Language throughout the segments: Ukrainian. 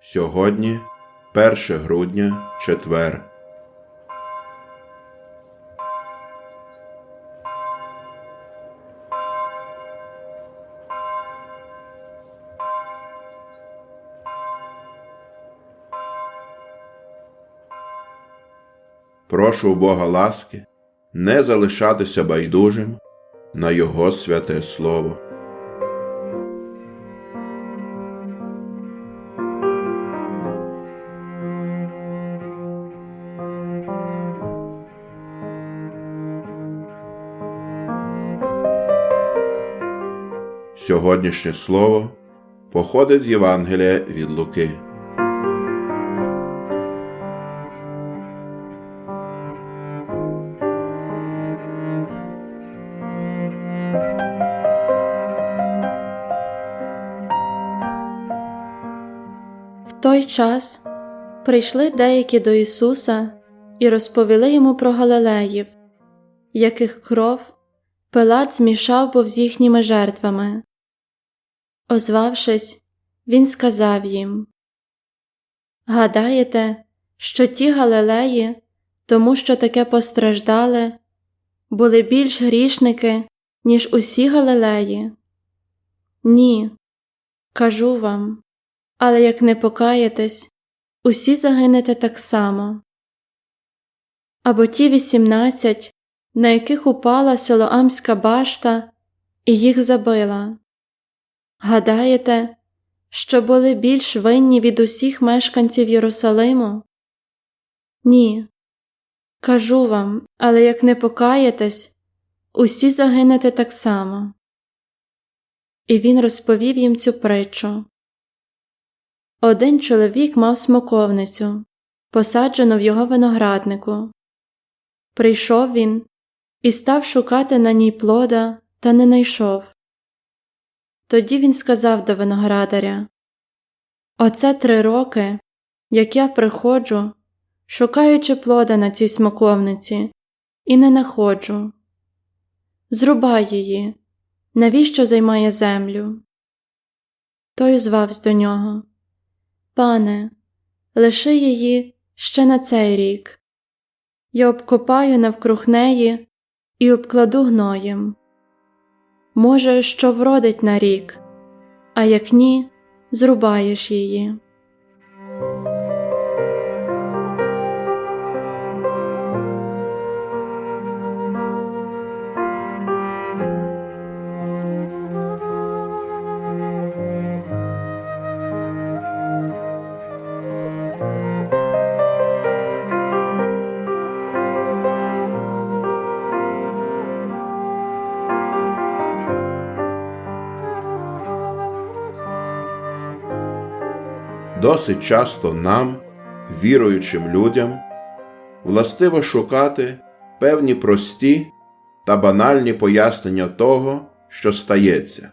Сьогодні 1 грудня, четвер. Прошу Бога ласки не залишатися байдужим на Його святе Слово. Сьогоднішнє слово походить з Євангелія від Луки. В той час прийшли деякі до Ісуса і розповіли йому про Галилеїв, яких кров Пилат змішав був з їхніми жертвами. Озвавшись, він сказав їм Гадаєте, що ті Галилеї, тому що таке постраждали, були більш грішники, ніж усі Галилеї? Ні, кажу вам. Але як не покаєтесь, усі загинете так само. Або ті вісімнадцять, на яких упала Силоамська башта, і їх забила. Гадаєте, що були більш винні від усіх мешканців Єрусалиму? Ні. Кажу вам, але як не покаєтесь, усі загинете так само. І він розповів їм цю притчу. Один чоловік мав смоковницю, посаджену в його винограднику. Прийшов він і став шукати на ній плода, та не найшов. Тоді він сказав до виноградаря Оце три роки, як я приходжу, шукаючи плода на цій смоковниці, і не находжу. Зрубай її, навіщо займає землю? Той звавсь до нього. Пане, лиши її ще на цей рік. Я обкопаю навкруг неї і обкладу гноєм. Може, що вродить на рік, а як ні, зрубаєш її. Досить часто нам, віруючим людям, властиво шукати певні прості та банальні пояснення того, що стається.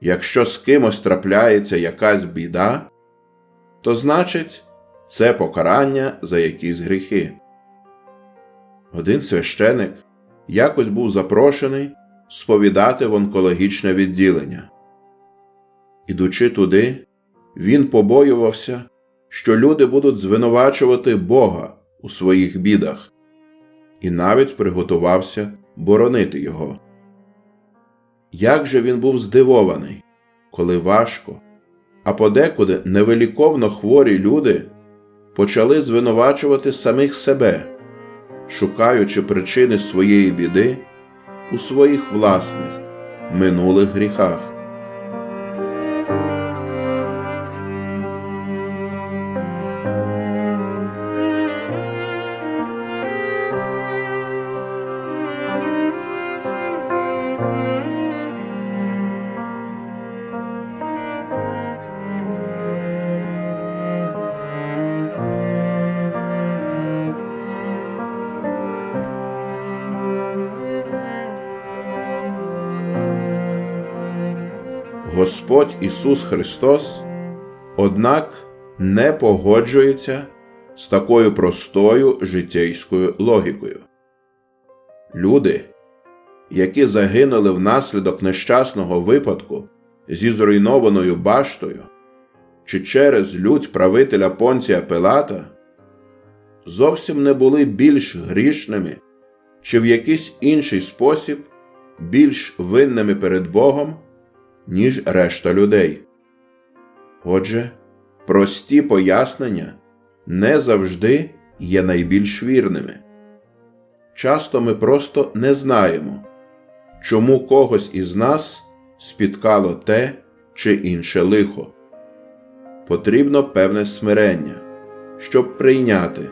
Якщо з кимось трапляється якась біда, то значить це покарання за якісь гріхи. Один священик якось був запрошений сповідати в онкологічне відділення. Ідучи туди, він побоювався, що люди будуть звинувачувати Бога у своїх бідах, і навіть приготувався боронити його. Як же він був здивований, коли важко, а подекуди невеликовно хворі люди почали звинувачувати самих себе, шукаючи причини своєї біди у своїх власних минулих гріхах. Господь Ісус Христос, однак не погоджується з такою простою життєйською логікою. Люди, які загинули внаслідок нещасного випадку зі зруйнованою баштою, чи через лють правителя Понція Пилата, зовсім не були більш грішними, чи в якийсь інший спосіб більш винними перед Богом, ніж решта людей. Отже, прості пояснення не завжди є найбільш вірними. Часто ми просто не знаємо, чому когось із нас спіткало те чи інше лихо. Потрібно певне смирення, щоб прийняти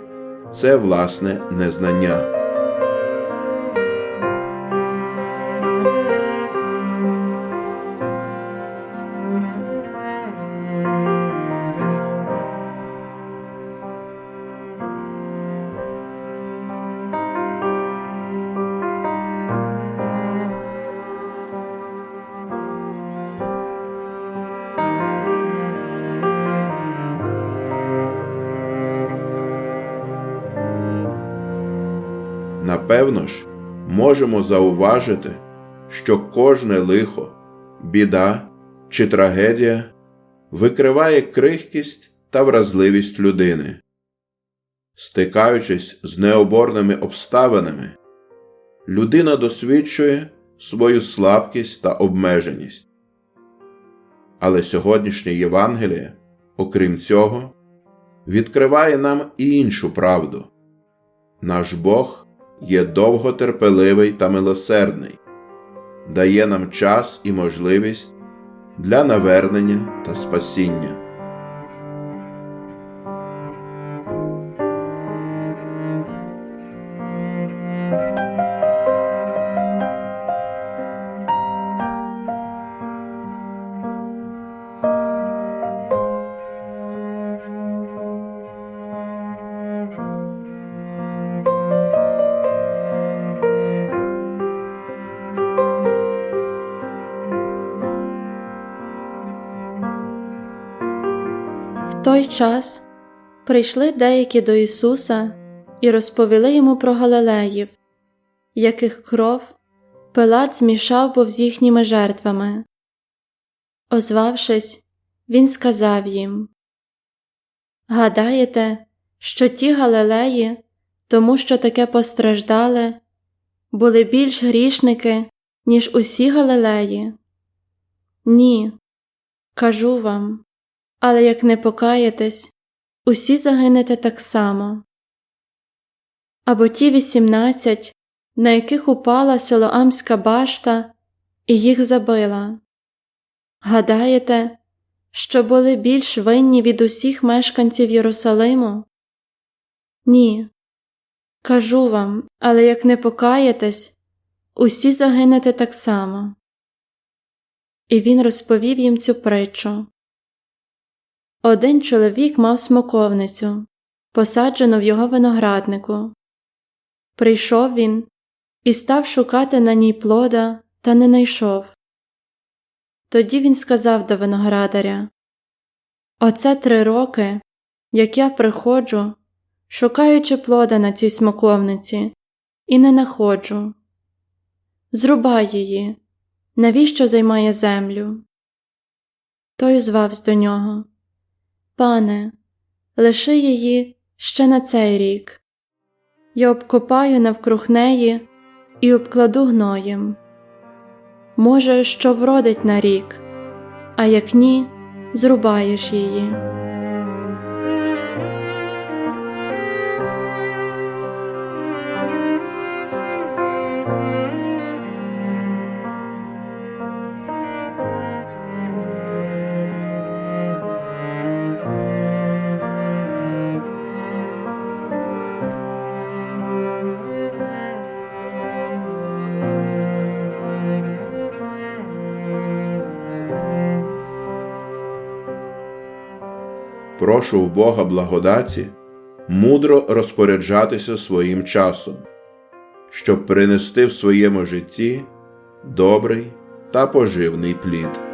це власне незнання. Напевно ж, можемо зауважити, що кожне лихо, біда чи трагедія викриває крихкість та вразливість людини. Стикаючись з необорними обставинами, людина досвідчує свою слабкість та обмеженість. Але сьогоднішнє Євангеліє, окрім цього, відкриває нам і іншу правду наш Бог є довготерпеливий та милосердний, дає нам час і можливість для навернення та спасіння. В той час прийшли деякі до Ісуса і розповіли йому про Галилеїв, яких кров Пилат змішав був з їхніми жертвами. Озвавшись, він сказав їм Гадаєте, що ті Галилеї, тому що таке постраждали, були більш грішники, ніж усі Галилеї? Ні, кажу вам. Але як не покаєтесь, усі загинете так само. Або ті вісімнадцять, на яких упала Силоамська башта і їх забила. Гадаєте, що були більш винні від усіх мешканців Єрусалиму? Ні. Кажу вам, але як не покаєтесь, усі загинете так само. І він розповів їм цю притчу. Один чоловік мав смоковницю, посаджену в його винограднику. Прийшов він і став шукати на ній плода, та не найшов. Тоді він сказав до виноградаря Оце три роки, як я приходжу, шукаючи плода на цій смоковниці, і не находжу. Зрубай її, навіщо займає землю? Той звавсь до нього. Пане, лиши її ще на цей рік. Я обкопаю навкруг неї і обкладу гноєм. Може, що вродить на рік, а як ні, зрубаєш її. Прошу в Бога благодаті мудро розпоряджатися своїм часом, щоб принести в своєму житті добрий та поживний плід.